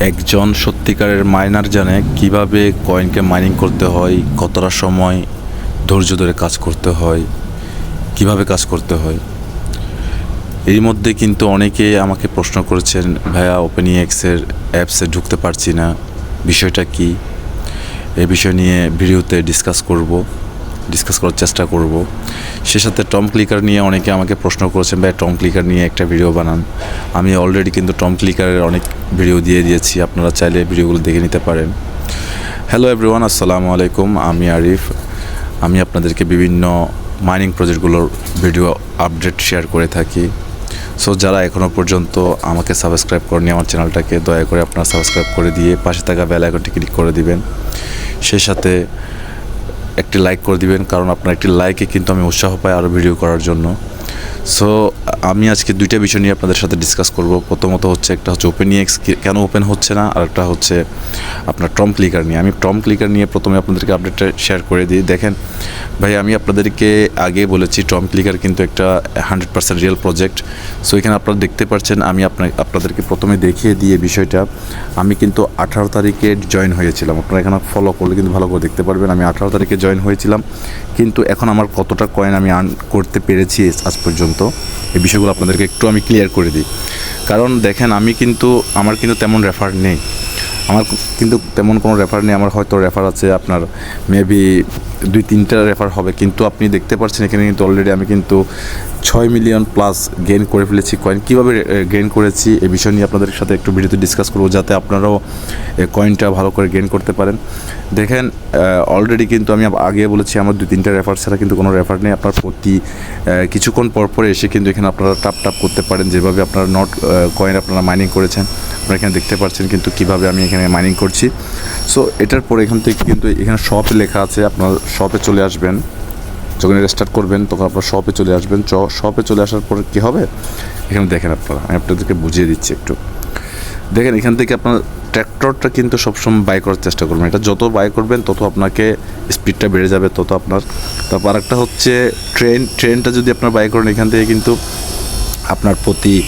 একজন সত্যিকারের মাইনার জানে কীভাবে কয়েনকে মাইনিং করতে হয়, কতটা সময় ধৈর্য ধরে কাজ করতে হয়, কীভাবে কাজ করতে হয়। এর মধ্যে কিন্তু অনেকে আমাকে প্রশ্ন করেছেন, ভাইয়া ওপেন এক্সের অ্যাপসে ঢুকতে পারছি না, বিষয়টা কি? এ বিষয় নিয়ে ভিডিওতে ডিসকাস করব। ডিসকাস করার চেষ্টা করব। সে সাথে টম ক্লিকার নিয়ে অনেকে আমাকে প্রশ্ন করেছেন, ভাই টম ক্লিকার নিয়ে একটা ভিডিও বানান। আমি অলরেডি কিন্তু টম ক্লিকারের অনেক ভিডিও দিয়ে দিয়েছি, আপনারা চাইলে ভিডিওগুলো দেখে নিতে পারেন। হ্যালো এভরিওয়ান আসসালামু আলাইকুম, আমি আরিফ। আমি আপনাদেরকে বিভিন্ন মাইনিং প্রজেক্টগুলোর ভিডিও আপডেট শেয়ার করে থাকি। সো যারা এখনও পর্যন্ত আমাকে সাবস্ক্রাইব করেনি আমার চ্যানেলটাকে দয়া করে আপনারা সাবস্ক্রাইব করে দিয়ে পাশে থাকা বেল আইকনটি ক্লিক করে দিবেন। সেই সাথে একটি লাইক করে দিবেন, কারণ আপনার একটি লাইকে কিন্তু আমি উৎসাহ পাই আরও ভিডিও করার জন্য। সো আমি আজকে দুইটা বিষয় নিয়ে আপনাদের সাথে ডিসকাস করব। প্রথমত হচ্ছে একটা হচ্ছে ওপেন ইএক্স কেন ওপেন হচ্ছে না? আর একটা হচ্ছে আপনার টম ক্লিকার নিয়ে। আমি টম ক্লিকার নিয়ে প্রথমে আপনাদেরকে আপডেটটা শেয়ার করে দিই। দেখেন, ভাই, আমি আপনাদেরকে আগে বলেছি টম ক্লিকার কিন্তু একটা hundred percent real project so এখানে আপনারা দেখতে পাচ্ছেন, আমি আপনার আপনাদেরকে প্রথমে দেখিয়ে দিয়ে বিষয়টা। আমি কিন্তু আঠারো তারিখে জয়েন হয়েছিলাম। আপনারা এখানে ফলো করলে কিন্তু ভালো করে দেখতে পারবেন। আমি আঠারো তারিখে জয়েন হয়েছিলাম। কিন্তু এখন আমার কতটা কয়েন আমি আর্ন করতে পেরেছি আজ পর্যন্ত? এই বিষয়গুলো আপনাদেরকে একটু আমি ক্লিয়ার করে দিই। কারণ দেখেন, আমি কিন্তু, আমার কিন্তু তেমন রেফার নেই। আমার কিন্তু তেমন কোনো রেফার নেই। আমার হয়তো রেফার আছে আপনার মেবি দুই তিনটা রেফার হবে। কিন্তু আপনি দেখতে পাচ্ছেন এখানে কিন্তু অলরেডি আমি কিন্তু ছয় মিলিয়ন প্লাস গেইন করে ফেলেছি। কয়েন কীভাবে গেইন করেছি এই বিষয় নিয়ে আপনাদের সাথে একটু ভিডিওতে ডিসকাস করব, যাতে আপনারাও কয়েনটা ভালো করে গেইন করতে পারেন। দেখেন অলরেডি কিন্তু আমি আগে বলেছি, আমার দুই তিনটা রেফার ছাড়া কিন্তু কোনো রেফার নেই। আপনার প্রতি কিছুক্ষণ পর পর এসে কিন্তু এখানে আপনারা টাপ টাপ করতে পারেন। যেভাবে আপনারা নট কয়েন আপনারা মাইনিং করেছেন, আপনারা এখানে দেখতে পাচ্ছেন কিন্তু কীভাবে আমি এখানে মাইনিং করছি। সো এটার পরে এখান থেকে কিন্তু এখানে শপে লেখা আছে, আপনার শপে চলে আসবেন, যখন এটা স্টার্ট করবেন, তখন আপনার শপে চলে আসবেন। শপে চলে আসার পরে কী হবে? এখানে দেখেন আপনারা, আমি আপনাদেরকে বুঝিয়ে দিচ্ছি একটু। দেখেন, এখান থেকে আপনার ট্র্যাক্টরটা কিন্তু সবসময় বাই করার চেষ্টা করবেন। এটা যত বাই করবেন, তত আপনাকে স্পিডটা বেড়ে যাবে, তত আপনার। তারপর আরেকটা হচ্ছে ট্রেন ট্রেনটা যদি আপনার বাই করেন, এখান থেকে কিন্তু আপনার প্রতি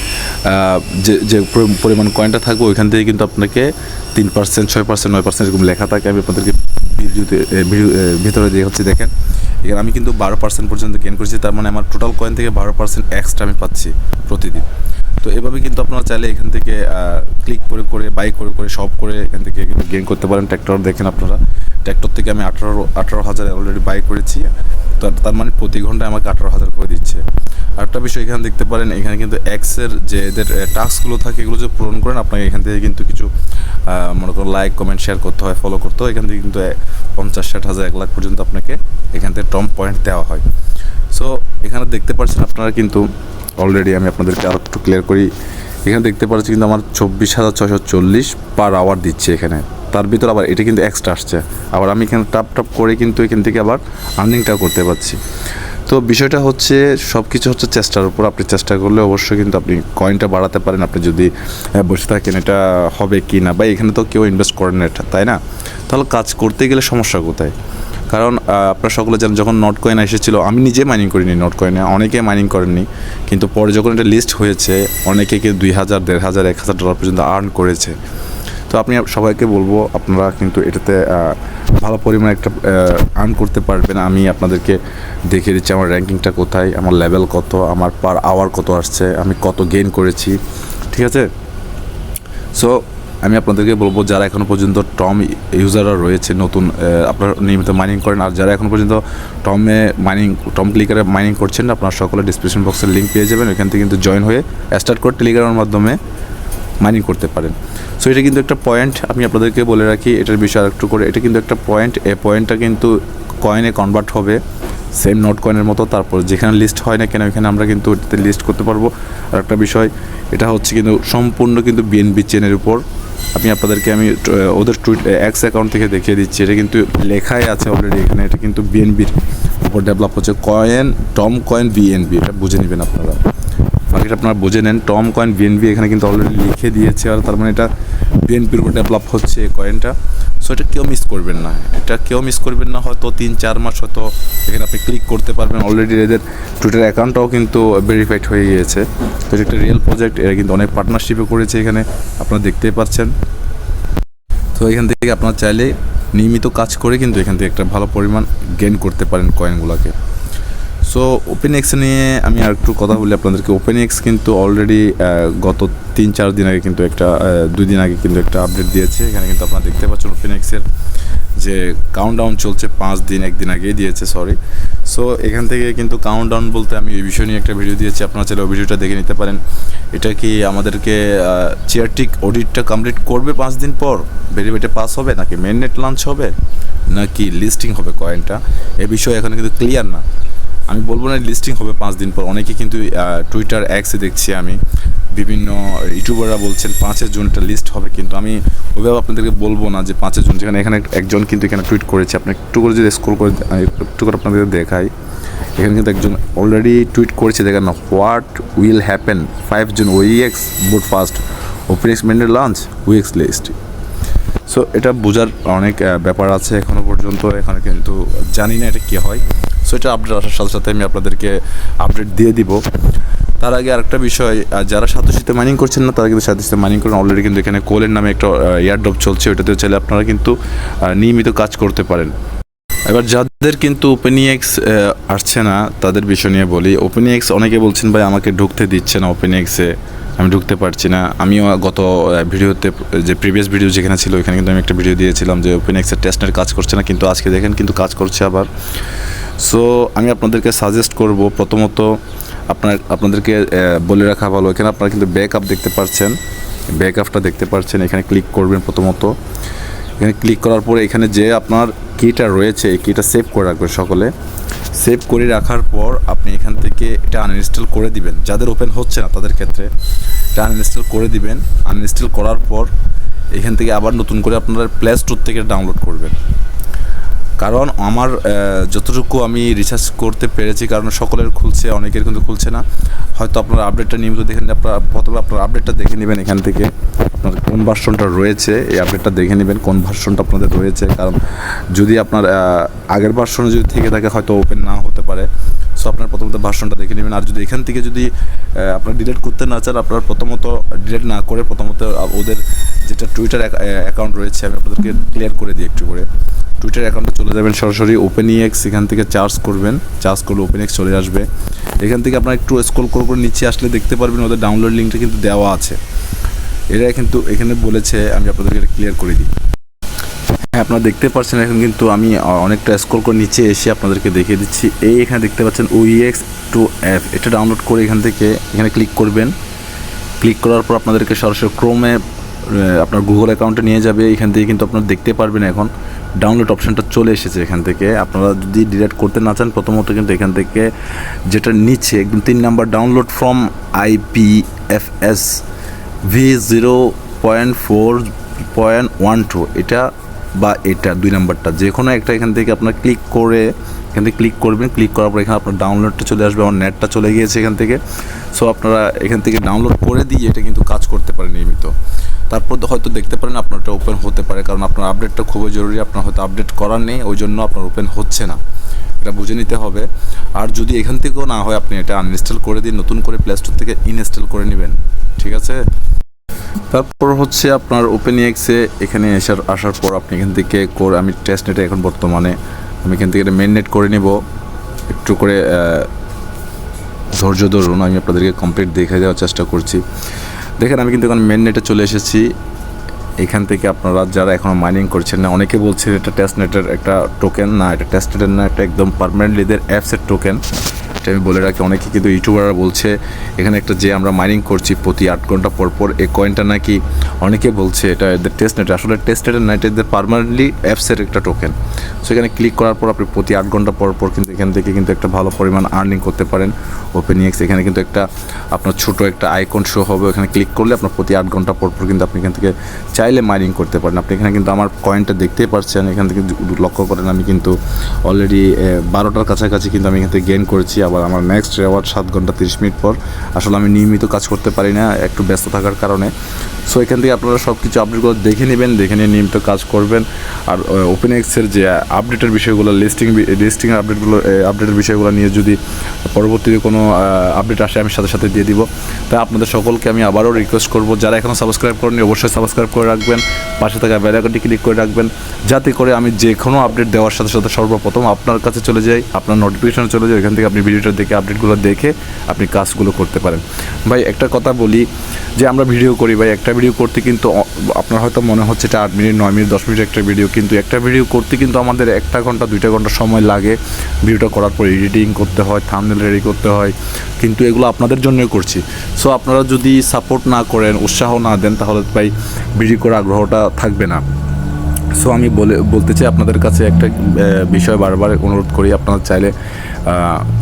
যে যে পরি- পরিমাণ কয়েনটা থাকবে, ওইখান থেকে কিন্তু আপনাকে তিন পার্সেন্ট ছয় পার্সেন্ট নয় পার্সেন্ট এরকম লেখা থাকে। আমি আপনাদেরকে ভিডিওতে ভিতরে দিয়ে হচ্ছে দেখেন। এখানে আমি কিন্তু বারো পার্সেন্ট পর্যন্ত গেন করেছি, তার মানে আমার টোটাল কয়েন থেকে বারো পার্সেন্ট এক্সট্রা আমি পাচ্ছি প্রতিদিন। তো এভাবে কিন্তু আপনারা চাইলে এখান থেকে ক্লিক করে করে বাই করে করে সব করে এখান থেকে গেন করতে পারেন। ট্র্যাক্টর দেখেন আপনারা। ট্র্যাক্টর থেকে আমি আঠারো আঠারো হাজার অলরেডি বাই করেছি। তার মানে প্রতি ঘন্টায় আমাকে আঠারো হাজার করে দিচ্ছে। আরেকটা বিষয় এখানে দেখতে পারেন, এখানে কিন্তু এক্সের যে এদের টাস্কগুলো থাকে, এগুলো যে পূরণ করেন, আপনাকে এখান থেকে কিন্তু কিছু মনে করুন লাইক কমেন্ট শেয়ার করতে হয় ফলো করতে হয়। এখান থেকে কিন্তু পঞ্চাশ, ষাট হাজার, এক লাখ পর্যন্ত আপনাকে এখান থেকে টম পয়েন্ট দেওয়া হয়। সো এখানে দেখতে পাচ্ছেন আপনারা কিন্তু অলরেডি আমি আপনাদেরকে আরও একটু ক্লিয়ার করি। এখানে দেখতে পাচ্ছি কিন্তু আমার চব্বিশ হাজার ছশো চল্লিশ পার আওয়ার দিচ্ছে এখানে। তার ভিতর আবার এটা কিন্তু এক্সট্রা আসছে। আবার আমি এখানে টাপ টাপ করে কিন্তু এখান থেকে আবার আর্নিংটাও করতে পারছি। তো বিষয়টা হচ্ছে সব কিছু হচ্ছে চেষ্টার উপর। আপনি চেষ্টা করলে অবশ্যই কিন্তু আপনি কয়েনটা বাড়াতে পারেন। আপনি যদি বসে থাকেন এটা হবে কি না, বা এখানে তো কেউ ইনভেস্ট করেন না এটা, তাই না? তাহলে কাজ করতে গেলে সমস্যা কোথায়? কারণ আপনারা সকলে জানেন, যখন নট কয়েন এসেছিল, আমি নিজে মাইনিং করিনি নট কয়েনে অনেকে মাইনিং করেননি। কিন্তু পরে যখন এটা লিস্ট হয়েছে, অনেকে কেউ দুই হাজার, দেড় হাজার, এক হাজার ডলার পর্যন্ত আর্ন করেছে। তো আপনি সবাইকে বলব, আপনারা কিন্তু এটাতে ভালো পরিমাণে একটা আর্ন করতে পারবেন। আমি আপনাদেরকে দেখিয়ে দিচ্ছি আমার র্যাঙ্কিংটা কোথায়, আমার লেভেল কত, আমার পার আওয়ার কত আসছে, আমি কত গেইন করেছি, ঠিক আছে? সো আমি আপনাদেরকে বলব, যারা এখনও পর্যন্ত টম ইউজাররা রয়েছে, নতুন আপনারা নিয়মিত মাইনিং করেন, আর যারা এখনও পর্যন্ত টমে মাইনিং টম ক্লিকারে মাইনিং করছেন, আপনারা সকলে ডিসক্রিপশন বক্সের লিঙ্ক পেয়ে যাবেন, ওইখান থেকে কিন্তু জয়েন হয়ে স্টার্ট করে টেলিগ্রামের মাধ্যমে মাইনিং করতে পারেন। সো এটা কিন্তু একটা পয়েন্ট আমি আপনাদেরকে বলে রাখি, এটার বিষয়ে একটু করে। এটা কিন্তু একটা পয়েন্ট এ পয়েন্টটা কিন্তু কয়েনে কনভার্ট হবে সেম নোট কয়েনের মতো। তারপর যেখানে লিস্ট হয় না কেন, ওইখানে আমরা কিন্তু ওটাতে লিস্ট করতে পারব। আর একটা বিষয়, এটা হচ্ছে কিন্তু সম্পূর্ণ কিন্তু বিএনবি চেনের উপর। আমি আপনাদেরকে, আমি ওদের টুইট এক্স অ্যাকাউন্ট থেকে দেখিয়ে দিচ্ছি। এটা কিন্তু লেখাই আছে অলরেডি এখানে। এটা কিন্তু বিএনবির উপর ডেভেলপ হচ্ছে। কয়েন টম কয়েন বিএনবি এটা বুঝে নেবেন আপনারা। বাকিটা আপনারা বুঝে নেন। টম কয়েন বিএনবি এখানে কিন্তু অলরেডি লিখে দিয়েছে। আর তার মানে এটা বিএনপির উপর ডেভেলপ হচ্ছে কয়েনটা সো এটা কেউ মিস করবেন না। এটা কেউ মিস করবেন না, হয়তো তিন, চার মাস হয়তো এখানে আপনি ক্লিক করতে পারবেন। অলরেডি এদের টুইটার অ্যাকাউন্টটাও কিন্তু ভেরিফাইড হয়ে গিয়েছে। তো, এটা একটা রিয়েল প্রজেক্ট এরা কিন্তু অনেক পার্টনারশিপে করেছে এখানে। আপনারা দেখতেই পাচ্ছেন। তো, এখান থেকে আপনারা চাইলে নিয়মিত কাজ করে কিন্তু এখান থেকে একটা ভালো পরিমাণ গেইন করতে পারেন কয়েনগুলোকে সো ওপেন এক্স নিয়ে আমি আর একটু কথা বলি আপনাদেরকে। ওপেন এক্স কিন্তু অলরেডি গত তিন, চার দিন আগে কিন্তু একটা দুই দিন আগে কিন্তু একটা আপডেট দিয়েছে। এখানে কিন্তু আপনারা দেখতে পাচ্ছেন ওপেন এক্সের যে কাউন্টডাউন চলছে পাঁচ দিন একদিন আগেই দিয়েছে সরি সো এখান থেকে কিন্তু কাউন্টডাউন বলতে আমি এই বিষয় নিয়ে একটা ভিডিও দিয়েছি। আপনারা চাইলে ওই ভিডিওটা দেখে নিতে পারেন। এটা কি আমাদেরকে চেয়ারটিক অডিটটা কমপ্লিট করবে পাঁচ দিন পর? ভেরিফাইটে পাস হবে? নাকি মেন নেট লঞ্চ হবে? নাকি লিস্টিং হবে কয়েনটা এ বিষয়ে এখানে কিন্তু ক্লিয়ার না। আমি বলব না লিস্টিং হবে পাঁচ দিন পর। অনেকে কিন্তু টুইটার অ্যাক্সে দেখছি আমি। বিভিন্ন ইউটিউবাররা বলছেন পাঁচের জুন একটা লিস্ট হবে, কিন্তু আমি ওইভাবে আপনাদেরকে বলব না যে পাঁচের জুন। যেখানে এখানে একজন কিন্তু এখানে টুইট করেছে। আপনি একটু করে যদি স্ক্রল করে একটু করে আপনাদের দেখাই। এখানে কিন্তু একজন অলরেডি টুইট করেছে, দেখেন না what will happen five June OEX boot first open এক্স মেন্ডের লঞ্চ উইএক্স লিস্ট সো এটা বোঝার অনেক ব্যাপার আছে এখনও পর্যন্ত। এখানে কিন্তু জানি না এটা কী হয়। সো এটা আপডেট আসার সাথে সাথে আমি আপনাদেরকে আপডেট দিয়ে দিব। তার আগে আরেকটা বিষয় যারা সাতোশিতে মাইনিং করছেন না, তারা কিন্তু সাতোশিতে মাইনিং করেন। অলরেডি কিন্তু এখানে কোলের নামে একটা এয়ারড্রপ চলছে। ওইটাতে চাইলে আপনারা কিন্তু নিয়মিত কাজ করতে পারেন। এবার যাদের কিন্তু ওপেনিএক্স আসছে না, তাদের বিষয় নিয়ে বলি। ওপেনিএক্স অনেকে বলছেন, ভাই, আমাকে ঢুকতে দিচ্ছে না ওপেনিএক্সে আমি ঢুকতে পারছি না। আমিও গত ভিডিওতে, যে প্রিভিয়াস ভিডিও যেখানে ছিল ওখানে কিন্তু আমি একটা ভিডিও দিয়েছিলাম যে ওপেনিএক্সের টেস্টের কাজ করছে না, কিন্তু আজকে দেখেন কিন্তু কাজ করছে আবার। সো আমি আপনাদেরকে সাজেস্ট করব, প্রথমত আপনার, আপনাদেরকে বলে রাখা ভালো। এখানে আপনারা কিন্তু ব্যাক আপ দেখতে পাচ্ছেন ব্যাক আপটা দেখতে পাচ্ছেন এখানে ক্লিক করবেন প্রথমত। এখানে ক্লিক করার পরে এখানে যে আপনার কিটা রয়েছে, এই কিটা সেভ করে রাখবেন সকলে। সেভ করে রাখার পর আপনি এখান থেকে এটা আনইনস্টল করে দিবেন। যাদের ওপেন হচ্ছে না তাদের ক্ষেত্রে এটা আনইনস্টল করে দিবেন। আনইনস্টল করার পর এখান থেকে আবার নতুন করে আপনারা প্লে স্টোর থেকে ডাউনলোড করবেন। কারণ আমার যতটুকু আমি রিসার্চ করতে পেরেছি, কারণ সকলের খুলছে, অনেকের কিন্তু খুলছে না। হয়তো আপনার আপডেটটা নিয়মিত দেখে নিন আপনার, প্রথমে আপনার আপডেটটা দেখে নেবেন এখান থেকে। আপনার কোন ভার্সনটা রয়েছে, এই আপডেটটা দেখে নেবেন, কোন ভার্সনটা আপনাদের রয়েছে। কারণ যদি আপনার আগের ভার্সনে যদি থেকে থাকে, হয়তো ওপেন না হতে পারে। সো আপনার প্রথমত ভার্সনটা দেখে নেবেন। আর যদি এখান থেকে যদি আপনার ডিলিট করতে না চান, আপনার প্রথমত ডিলিট না করে প্রথমত ওদের যেটা টুইটার অ্যাকাউন্ট রয়েছে, আমি আপনাদেরকে ক্লিয়ার করে দিই একটু করে। টুইটার অ্যাকাউন্টে চলে যাবেন সরাসরি ওপেন ইএক্স এখান থেকে চার্জ করবেন। চার্জ করলে ওপেন এক্স চলে আসবে। এখান থেকে আপনার একটু স্ক্রল করে করে নিচে আসলে দেখতে পারবেন ওদের ডাউনলোড লিঙ্কটা কিন্তু দেওয়া আছে। এরা কিন্তু এখানে বলেছে, আমি আপনাদেরকে এটা ক্লিয়ার করে দিই। হ্যাঁ আপনারা দেখতে পাচ্ছেন এখন কিন্তু আমি অনেকটা স্ক্রল করে নিচে এসে আপনাদেরকে দেখিয়ে দিচ্ছি। এই এখানে দেখতে পাচ্ছেন ওইএক্স টু অ্যাপ এটা ডাউনলোড করে এখান থেকে এখানে ক্লিক করবেন। ক্লিক করার পর আপনাদেরকে সরাসরি ক্রোমে আপনার গুগল অ্যাকাউন্টে নিয়ে যাবে। এখান থেকে কিন্তু আপনারা দেখতে পারবেন এখন। ডাউনলোড অপশানটা চলে এসেছে এখান থেকে। আপনারা যদি ডিলেট করতে না চান, প্রথমত কিন্তু এখান থেকে যেটা নিচে একদম তিন number download from IP F S V zero point four point one two এটা বা এটা, দুই নাম্বারটা। যে কোনো একটা এখান থেকে আপনার ক্লিক করে, এখান থেকে ক্লিক করবেন। ক্লিক করার পর এখানে আপনার ডাউনলোডটা চলে আসবে, আমার নেটটা চলে গিয়েছে এখান থেকে। সো আপনারা এখান থেকে ডাউনলোড করে দিয়ে এটা কিন্তু কাজ করতে পারেন নিয়মিত। তারপর হয়তো দেখতে পারেন আপনারটা ওপেন হতে পারে, কারণ আপনার আপডেটটা খুবই জরুরি, আপনার হয়তো আপডেট করার নেই ওই জন্য আপনার ওপেন হচ্ছে না। এটা বুঝে নিতে হবে। আর যদি এখান থেকেও না হয়, আপনি এটা আনইনস্টল করে দিন নতুন করে প্লে স্টোর থেকে ইনস্টল করে নেবেন। ঠিক আছে? তারপর হচ্ছে আপনার ওপেন এক্সে এখানে আসার আসার পর আপনি এখান থেকে করে আমি টেস্ট নেটে এখন বর্তমানে আমি এখান থেকে মেন নেট করে নেব। একটু করে ধৈর্য ধরুন, আমি আপনাদেরকে কমপ্লিট দেখে দেওয়ার চেষ্টা করছি। দেখেন, আমি কিন্তু এখন মেন নেটে চলে এসেছি। এখান থেকে আপনারা যারা এখন মাইনিং করছেন না, অনেকে বলছেন এটা টেস্ট নেটের একটা টোকেন না, এটা টেস্ট নেটের না একটা একদম পারমানেন্টলি এদের অ্যাপসের টোকেন এটা আমি বলে রাখি, অনেকে কিন্তু ইউটিউবাররা বলছে, এখানে একটা যে আমরা মাইনিং করছি প্রতি আট ঘণ্টা পর পর, এই কয়েনটা নাকি অনেকে বলছে এটা এদের টেস্ট নেট আসলে টেস্ট নেটের না এটা এদের পারমানেন্টলি অ্যাপসের একটা টোকেন সো এখানে ক্লিক করার পর আপনি প্রতি আট ঘণ্টা পর পর কিন্তু এখান থেকে কিন্তু একটা ভালো পরিমাণ আর্নিং করতে পারেন। ওপেন এক্স এখানে কিন্তু একটা আপনার ছোট একটা আইকন শো হবে, ওখানে ক্লিক করলে আপনার প্রতি আট ঘণ্টা পর পর কিন্তু আপনি এখান থেকে চাইলে মাইনিং করতে পারেন। আপনি এখানে কিন্তু আমার কয়েনটা দেখতেই পাচ্ছেন এখান থেকে লক্ষ্য করেন আমি কিন্তু অলরেডি বারোটার কাছাকাছি কিন্তু আমি এখান থেকে গেন করেছি। আবার আমার নেক্সট আবার সাত ঘণ্টা তিরিশ মিনিট পর আসলে আমি নিয়মিত কাজ করতে পারি না, একটু ব্যস্ত থাকার কারণে। সো এখান থেকে আপনারা সব কিছু আপডেটগুলো দেখে নেবেন, দেখে নিয়ে নিয়মিত কাজ করবেন। আর ওপেন এক্সের যে আপডেটের বিষয়গুলো লিস্টিং লিস্টিংয়ের আপডেটগুলো আপডেটের বিষয়গুলো নিয়ে যদি পরবর্তীতে কোনো আপডেট আসে, আমি সাথে সাথে দিয়ে দিব। তাই আপনাদের সকলকে আমি আবারও রিকোয়েস্ট করব, যারা এখনও সাবস্ক্রাইব করেনি অবশ্যই সাবস্ক্রাইব করে রাখবেন। পাশে থাকা বেল আইকনটি ক্লিক করে রাখবেন, যাতে করে আমি যে কোনো আপডেট দেওয়ার সাথে সাথে সর্বপ্রথম আপনার কাছে চলে যাই, আপনার নোটিফিকেশনে চলে যায় এখান থেকে আপনি ভিডিওটা দেখে আপডেটগুলো দেখে আপনি কাজগুলো করতে পারেন। ভাই, একটা কথা বলি যে আমরা ভিডিও করি, ভাই, একটা ভিডিও করতে কিন্তু আপনার হয়তো মনে হচ্ছে এটা আট মিনিট, নয় মিনিট, দশ মিনিট একটা ভিডিও, কিন্তু একটা ভিডিও করতে কিন্তু আমাদের একটা ঘণ্টা, দুইটা ঘণ্টা সময় লাগে ভিডিওটা করার পর এডিটিং করতে হয় থামনেল রেডি করতে হয়, কিন্তু এগুলো আপনাদের জন্যই করছি। সো আপনারা যদি সাপোর্ট না করেন, উৎসাহ না দেন, তাহলে ভাই ভিডিও করার আগ্রহটা থাকবে না। সো আমি বলে, বলতে চাই আপনাদের কাছে একটা বিষয় বারবার অনুরোধ করি। আপনারা চাইলে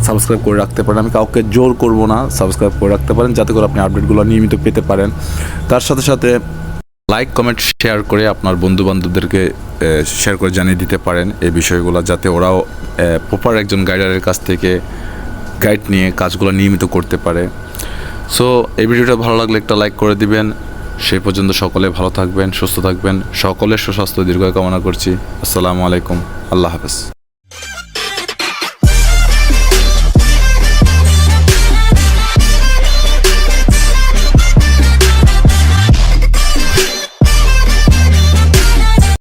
সাবস্ক্রাইব করে রাখতে পারেন। আমি কাউকে জোর করব না সাবস্ক্রাইব করে রাখতে পারেন, যাতে করে আপনি আপডেটগুলো নিয়মিত পেতে পারেন। তার সাথে সাথে লাইক কমেন্ট শেয়ার করে আপনার বন্ধু বান্ধবদেরকে শেয়ার করে জানিয়ে দিতে পারেন এই বিষয়গুলো, যাতে ওরাও প্রপার একজন গাইডারের কাছ থেকে গাইড নিয়ে কাজগুলো নিয়মিত করতে পারে। সো এই ভিডিওটা ভালো লাগলে একটা লাইক করে দিবেন। সেই পর্যন্ত সকলে ভালো থাকবেন, সুস্থ থাকবেন। সকলের সুস্বাস্থ্য দীর্ঘ কামনা করছি। আসসালামু আলাইকুম। আল্লাহ হাফেজ।